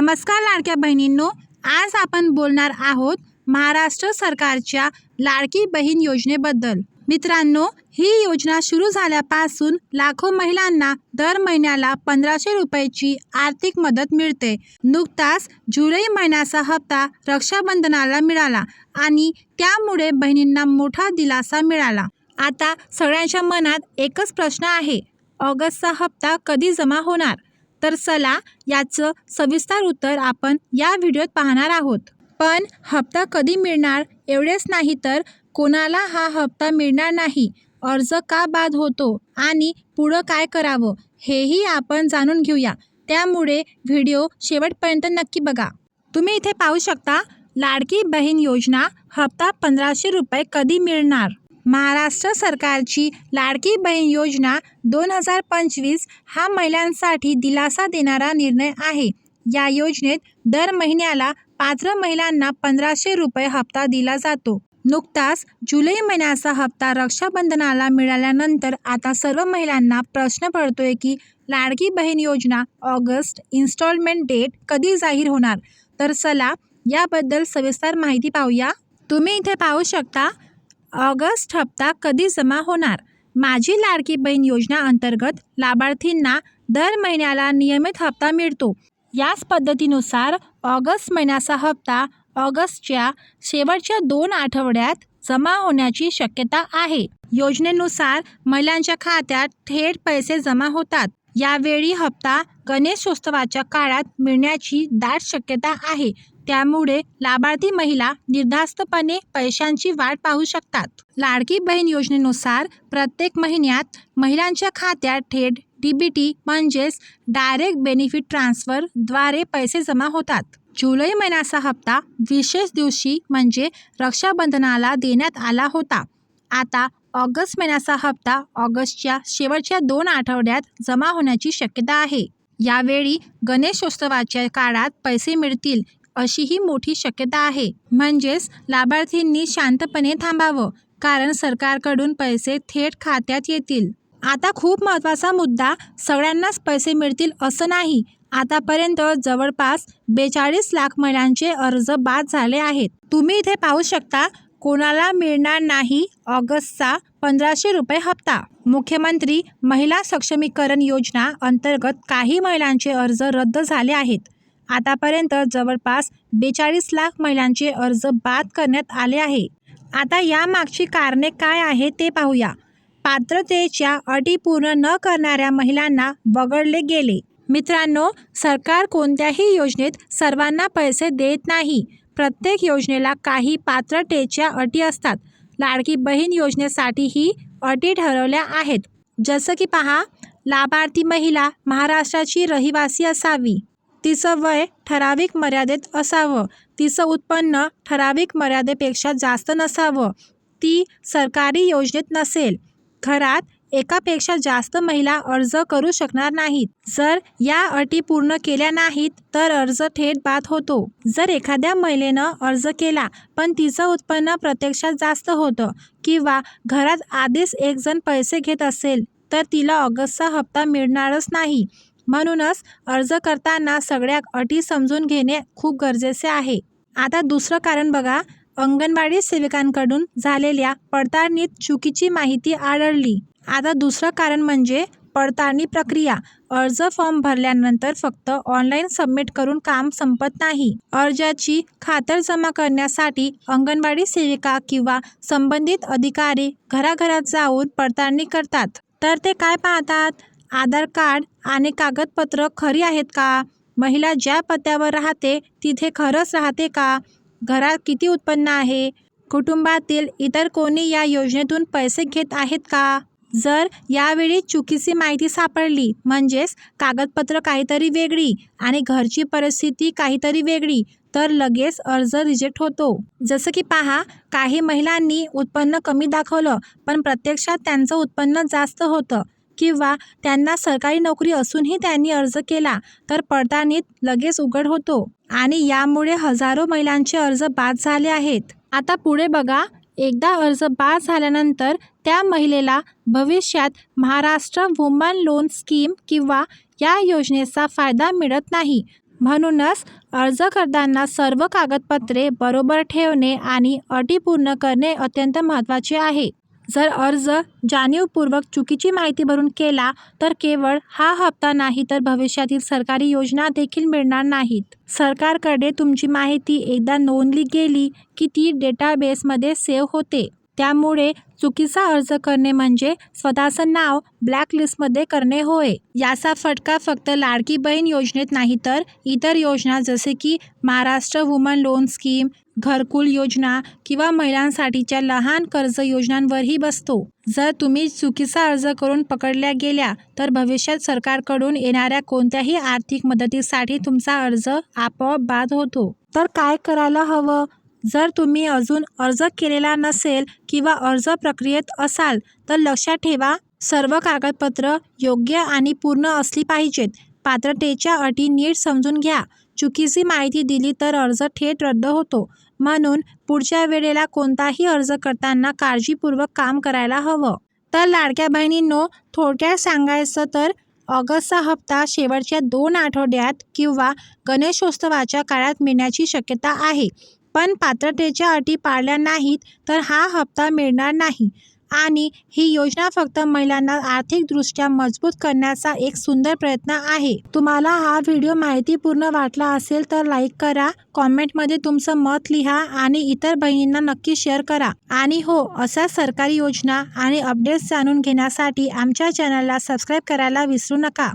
नमस्कार लाडक्या बहिणींनो आज आपण बोलणार आहोत महाराष्ट्र सरकारच्या लाडकी बहीण योजनेबद्दल. मित्रांनो ही योजना सुरू झाल्यापासून लाखो महिलांना दर महिन्याला पंधराशे रुपयाची आर्थिक मदत मिळते. नुकताच जुलै महिन्याचा हप्ता रक्षाबंधनाला मिळाला आणि त्यामुळे बहिणींना मोठा दिलासा मिळाला. आता सगळ्यांच्या मनात एकच प्रश्न आहे ऑगस्टचा हप्ता कधी जमा होणार? तर चला याचं सविस्तर उत्तर आपण या व्हिडिओत पाहणार आहोत. पण हप्ता कधी मिळणार एवढेच नाही तर कोणाला हा हप्ता मिळणार नाही? अर्ज का बाद होतो आणि पुढं काय करावं हेही आपण जाणून घेऊया. त्यामुळे व्हिडिओ शेवटपर्यंत नक्की बघा. तुम्ही इथे पाहू शकता लाडकी बहीण योजना हप्ता पंधराशे रुपये कधी मिळणार? महाराष्ट्र सरकारची लाडकी बहीण योजना दोन हजार पंचवीस हा महिलांसाठी दिलासा देणारा निर्णय आहे. या योजनेत दर महिन्याला पात्र महिलांना पंधराशे रुपये हप्ता दिला जातो. नुकताच जुलै महिन्याचा हप्ता रक्षाबंधनाला मिळाल्यानंतर आता सर्व महिलांना प्रश्न पडतोय की लाडकी बहीण योजना ऑगस्ट इन्स्टॉलमेंट डेट कधी जाहीर होणार? तर चला याबद्दल सविस्तर माहिती पाहूया. तुम्ही इथे पाहू शकता ऑगस्ट हप्ता कधी जमा होणार? माझी लाडकी बहीण योजना अंतर्गत लाभार्थींना दर महिन्याला नियमित हप्ता मिळतो. याच पद्धतीनुसार ऑगस्ट महिन्याचा हप्ता ऑगस्टच्या शेवटच्या दोन आठवड्यात जमा होण्याची शक्यता आहे. योजनेनुसार महिलांच्या खात्यात थेट पैसे जमा होतात. यावेळी हप्ता गणेशोत्सवाच्या काळात मिळण्याची दाट शक्यता आहे. त्यामुळे लाभार्थी महिला निर्धास्तपणे पैशांची वाट पाहू शकतात. लाडकी बहीण योजनेनुसार प्रत्येक महिन्यात महिलांच्या खात्यात थेट डी बी टी म्हणजेच डायरेक्ट बेनिफिट ट्रान्सफरद्वारे पैसे जमा होतात. जुलै महिन्याचा हप्ता विशेष दिवशी म्हणजे रक्षाबंधनाला देण्यात आला होता. आता ऑगस्ट महिन्याचा हप्ता ऑगस्टच्या शेवटच्या दोन आठवड्यात जमा होण्याची शक्यता आहे. यावेळी गणेशोत्सवाच्या काळात पैसे मिळतील अशीही मोठी शक्यता आहे. म्हणजेच लाभार्थींनी शांतपणे थांबावं कारण सरकारकडून पैसे थेट खात्यात येतील. आता खूप महत्त्वाचा मुद्दा सगळ्यांनाच पैसे मिळतील असं नाही. आतापर्यंत जवळपास बेचाळीस लाख महिलांचे अर्ज बाद झाले आहेत. तुम्ही इथे पाहू शकता कोणाला मिळणार नाही ऑगस्टचा पंधराशे रुपये हप्ता. मुख्यमंत्री महिला सक्षमीकरण योजना अंतर्गत काही महिलांचे अर्ज रद्द झाले आहेत. आतापर्यंत जवळपास बेचाळीस लाख महिलांचे अर्ज बाद करण्यात आले आहे. आता यामागची कारणे काय आहे ते पाहूया. पात्रतेच्या अटी पूर्ण न करणाऱ्या महिलांना वगळले गेले. मित्रांनो सरकार कोणत्याही योजनेत सर्वांना पैसे देत नाही. प्रत्येक योजनेला काही पात्रतेच्या अटी असतात. लाडकी बहीण योजनेसाठी ही अटी ठरवल्या आहेत. जसं की पहा लाभार्थी महिला महाराष्ट्राची रहिवासी असावी. तिचं वय ठराविक मर्यादेत असावं. तिचं उत्पन्न ठराविक मर्यादेपेक्षा जास्त नसावं. ती सरकारी योजनेत नसेल. घरात एकापेक्षा जास्त महिला अर्ज करू शकणार नाहीत. जर या अटी पूर्ण केल्या नाहीत तर अर्ज थेट बाद होतो. जर एखाद्या महिलेनं अर्ज केला पण तिचं उत्पन्न प्रत्यक्षात जास्त होतं किंवा घरात आधीच एक जण पैसे घेत असेल तर तिला ऑगस्टचा हप्ता मिळणारच नाही. म्हणूनच अर्ज करताना सगळ्या अटी समजून घेणे खूप गरजेचे आहे. आता दुसरं कारण बघा अंगणवाडी सेविकांकडून झालेल्या पडताळणीत चुकीची माहिती आढळली. आता दुसरं कारण म्हणजे पडताळणी प्रक्रिया. अर्ज फॉर्म भरल्यानंतर फक्त ऑनलाईन सबमिट करून काम संपत नाही. अर्जाची खातरजमा करण्यासाठी अंगणवाडी सेविका किंवा संबंधित अधिकारी घराघरात जाऊन पडताळणी करतात. तर ते काय पाहतात? आधार कार्ड आणि कागदपत्र खरी आहेत का? महिला ज्या पत्त्यावर राहते तिथे खरंच राहते का? घरात किती उत्पन्न आहे? कुटुंबातील इतर कोणी या योजनेतून पैसे घेत आहेत का? जर यावेळी चुकीची माहिती सापडली म्हणजेच कागदपत्र काहीतरी वेगळी आणि घरची परिस्थिती काहीतरी वेगळी तर लगेच अर्ज रिजेक्ट होतो. जसं की पहा काही महिलांनी उत्पन्न कमी दाखवलं पण प्रत्यक्षात त्यांचं उत्पन्न जास्त होतं. किंवा त्यांना सरकारी नोकरी असूनही त्यांनी अर्ज केला तर पडताळणीत लगेच उघड होतो आणि यामुळे हजारो महिलांचे अर्ज बाद झाले आहेत. आता पुढे बघा एकदा अर्ज बाद झाल्यानंतर त्या महिलेला भविष्यात महाराष्ट्र वुमन लोन स्कीम किंवा या योजनेचा फायदा मिळत नाही. म्हणूनच अर्ज करताना सर्व कागदपत्रे बरोबर ठेवणे आणि अटी पूर्ण करणे अत्यंत महत्त्वाचे आहे. जर अर्ज जाणीवपूर्वक चुकीची माहिती भरून केला तर केवळ हा हप्ता नाही तर भविष्यातील सरकारी योजना देखील मिळणार नाहीत. सरकारकडे तुमची माहिती एकदा नोंदली गेली की ती डेटाबेसमध्ये सेव्ह होते. त्यामुळे चुकीचा अर्ज करणे म्हणजे स्वतःचं नाव ब्लॅकलिस्टमध्ये करणे होय. याचा फटका फक्त लाडकी बहीण योजनेत नाही तर इतर योजना जसे की महाराष्ट्र वुमन लोन स्कीम घरकुल योजना किंवा महिलांसाठीच्या लहान कर्ज योजनांवरही बसतो. जर तुम्ही चुकीचा अर्ज करून पकडल्या गेल्या तर भविष्यात सरकारकडून येणाऱ्या कोणत्याही आर्थिक मदतीसाठी तुमचा अर्ज आपोआप बाद होतो. तर काय करायला हवं? जर तुम्ही अजून अर्ज केलेला नसेल किंवा अर्ज प्रक्रियेत असाल तर लक्षात ठेवा सर्व कागदपत्र योग्य आणि पूर्ण असली पाहिजेत. पात्रतेच्या अटी नीट समजून घ्या. चुकीची माहिती दिली तर अर्ज थेट रद्द होतो. म्हणून पुढच्या वेळेला कोणताही अर्ज करताना काळजीपूर्वक काम करायला हवं. तर लाडक्या बहिणींनो थोडक्यात सांगायचं तर ऑगस्टचा हप्ता शेवटच्या दोन आठवड्यात किंवा गणेशोत्सवाच्या काळात मिळण्याची शक्यता आहे. पण पात्रतेच्या अटी पाळल्या नाहीत तर हा हप्ता मिळणार नाही. आणि ही योजना फक्त महिलांना आर्थिकदृष्ट्या मजबूत करण्याचा एक सुंदर प्रयत्न आहे. तुम्हाला हा व्हिडिओ माहितीपूर्ण वाटला असेल तर लाईक करा कॉमेंटमध्ये तुमचं मत लिहा आणि इतर बहिणींना नक्की शेअर करा. आणि हो अशा सरकारी योजना आणि अपडेट्स जाणून घेण्यासाठी आमच्या चॅनलला सबस्क्राईब करायला विसरू नका.